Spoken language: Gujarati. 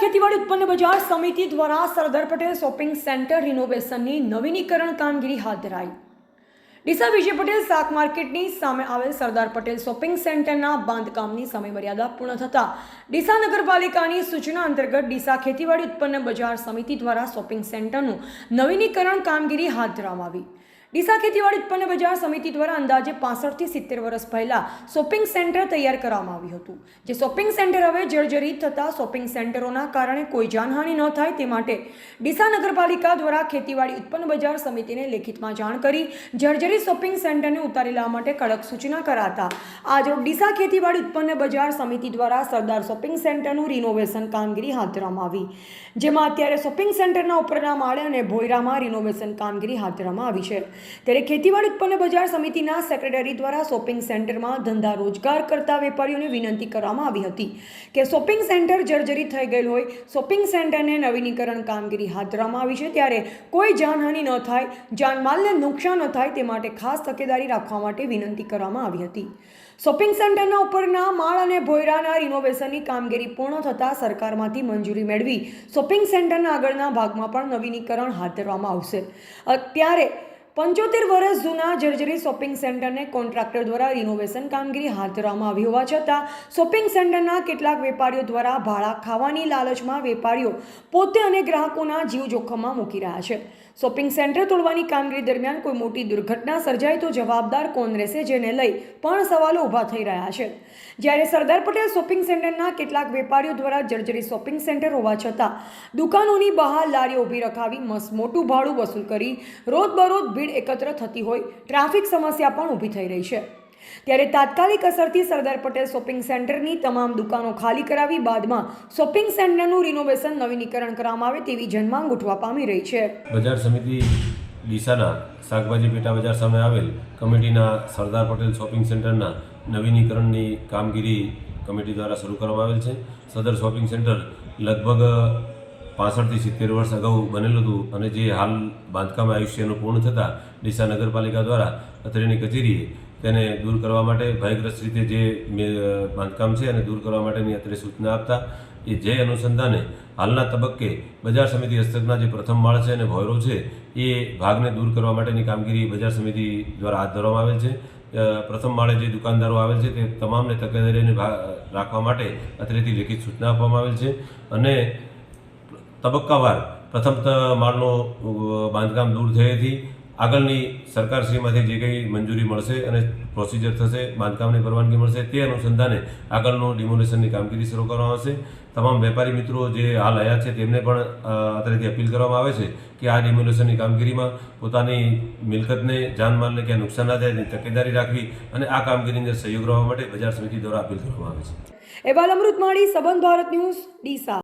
ખેતીવાડી ઉત્પન્ન બજાર સમિતિ દ્વારા સરદાર પટેલ શોપિંગ સેન્ટર રિનોવેશનની નવીનીકરણ કામગીરી હાથ ધરાઈ. ડીસા વિજય પટેલ શાક માર્કેટની સામે આવેલ સરદાર પટેલ શોપિંગ સેન્ટરના બાંધકામની સમયમર્યાદા પૂર્ણ થતાં ડીસા નગરપાલિકાની સૂચના અંતર્ગત ડીસા ખેતીવાડી ઉત્પન્ન બજાર સમિતિ દ્વારા શોપિંગ સેન્ટરનું નવીનીકરણ કામગીરી હાથ ધરવામાં આવી. ડીસા ખેતીવાડી ઉત્પન્ન બજાર સમિતિ દ્વારા અંદાજે પાસઠથી સિત્તેર વર્ષ પહેલાં શોપિંગ સેન્ટર તૈયાર કરવામાં આવ્યું હતું. જે શોપિંગ સેન્ટર હવે જર્જરિત થતાં શોપિંગ સેન્ટરોના કારણે કોઈ જાનહાનિ ન થાય તે માટે ડીસા નગરપાલિકા દ્વારા ખેતીવાડી ઉત્પન્ન બજાર સમિતિને લેખિતમાં જાણ કરી જર્જરિત શોપિંગ સેન્ટરને ઉતારી લેવા માટે કડક સૂચના કરાતા. આજ ડીસા ખેતીવાડી ઉત્પન્ન બજાર સમિતિ દ્વારા સરદાર શોપિંગ સેન્ટરનું રિનોવેશન કામગીરી હાથ ધરવામાં આવી. જેમાં અત્યારે શોપિંગ સેન્ટરના ઉપરના માળે અને ભોયરામાં રિનોવેશન કામગીરી હાથ ધરવામાં આવી છે. ત્યારે ખેતીવાડી ઉત્પન્ન બજાર સમિતિના સેક્રેટરી દ્વારા શોપિંગ સેન્ટરમાં ધંધા રોજગાર કરતા વેપારીઓને વિનંતી કરવામાં આવી હતી કે શોપિંગ સેન્ટર જર્જરિત થઈ ગયેલ હોય, શોપિંગ સેન્ટરને નવીનીકરણ કામગીરી હાથ ધરવામાં આવી છે. ત્યારે કોઈ જાનહાનિ ન થાય, જાનમાલને નુકસાન ન થાય તે માટે ખાસ તકેદારી રાખવા માટે વિનંતી કરવામાં આવી હતી. શોપિંગ સેન્ટરના ઉપરના માળ અને ભોયરાના રિનોવેશનની કામગીરી પૂર્ણ થતાં સરકારમાંથી મંજૂરી મેળવી શોપિંગ સેન્ટરના આગળના ભાગમાં પણ નવીનીકરણ હાથ ધરવામાં આવશે. અત્યારે પંચોતેર વર્ષ જૂના જર્જરી શોપિંગ સેન્ટરને કોન્ટ્રાક્ટર દ્વારા રિનોવેશન કામગીરી હાથ ધરવામાં આવી હોવા છતાં, શોપિંગ સેન્ટરના કેટલાક વેપારીઓ દ્વારા ભાડા ખાવાની લાલચમાં વેપારીઓ પોતે અને ગ્રાહકોના જીવ જોખમમાં મૂકી રહ્યા છે. શોપિંગ સેન્ટર તોડવાની કામગીરી દરમિયાન કોઈ મોટી દુર્ઘટના સર્જાય તો જવાબદાર કોણ રહેશે જેને લઈ પણ સવાલો ઊભા થઈ રહ્યા છે. જ્યારે સરદાર પટેલ શોપિંગ સેન્ટરના કેટલાક વેપારીઓ દ્વારા જર્જરી શોપિંગ સેન્ટર હોવા છતાં દુકાનોની બહાર લારીઓ ઊભી રખાવી મસ્ત મોટું ભાડું વસૂલ કરી રોજબરોજ ભીડ એકત્ર થતી હોય, ટ્રાફિક સમસ્યા પણ ઊભી થઈ રહી છે. ત્યારે તાત્કાલિક અસરથી સરદાર પટેલ શોપિંગ સેન્ટરની તમામ દુકાનો ખાલી કરાવી બાદમાં શોપિંગ સેન્ટરનું રિનોવેશન નવીનીકરણ કરવામાં આવે તેવી જનમાંગ ઉઠવા પામી રહી છે. બજાર સમિતિ ડીસાના શાકભાજી પેટા બજાર સામે આવેલ કમિટીના સરદાર પટેલ શોપિંગ સેન્ટરના નવીનીકરણની કામગીરી કમિટી દ્વારા શરૂ કરવામાં આવેલ છે. સદર શોપિંગ સેન્ટર લગભગ પાસઠથી સિત્તેર વર્ષ અગાઉ બનેલું હતું અને જે હાલ બાંધકામ આયુષ્યનું પૂર્ણ થતાં ડીસા નગરપાલિકા દ્વારા અત્રેની કચેરીએ તેને દૂર કરવા માટે ભયગ્રસ્ત રીતે જે બાંધકામ છે અને દૂર કરવા માટેની અત્રે સૂચના આપતા, એ જે અનુસંધાને હાલના તબક્કે બજાર સમિતિ હસ્તકના જે પ્રથમ માળ છે અને ભોયરો છે, એ ભાગને દૂર કરવા માટેની કામગીરી બજાર સમિતિ દ્વારા હાથ ધરવામાં આવેલ છે. પ્રથમ માળે જે દુકાનદારો આવેલ છે તે તમામને તકેદારીને રાખવા માટે અત્રેથી લેખિત સૂચના આપવામાં આવેલ છે. અને તબક્કાવાર પ્રથમ માળનું બાંધકામ દૂર થયેથી આગળની સરકારશ્રીમાંથી જે કંઈ મંજૂરી મળશે અને પ્રોસિજર થશે, બાંધકામની પરવાનગી મળશે, તે અનુસંધાને આગળનું ડિમોલેશનની કામગીરી શરૂ કરવામાં આવશે. તમામ વેપારી મિત્રો જે હાલ આવ્યા છે, તેમને પણ અત્યારેથી અપીલ કરવામાં આવે છે કે આ ડિમોલેશનની કામગીરીમાં પોતાની મિલકતને, જાનમાલને ક્યાં નુકસાન ના થાય, તેની તકેદારી રાખવી અને આ કામગીરીની અંદર સહયોગ રહેવા માટે બજાર સમિતિ દ્વારા અપીલ કરવામાં આવે છે. એવા અમૃત માળી, સંબંધ ભારત ન્યૂઝ, ડીસા.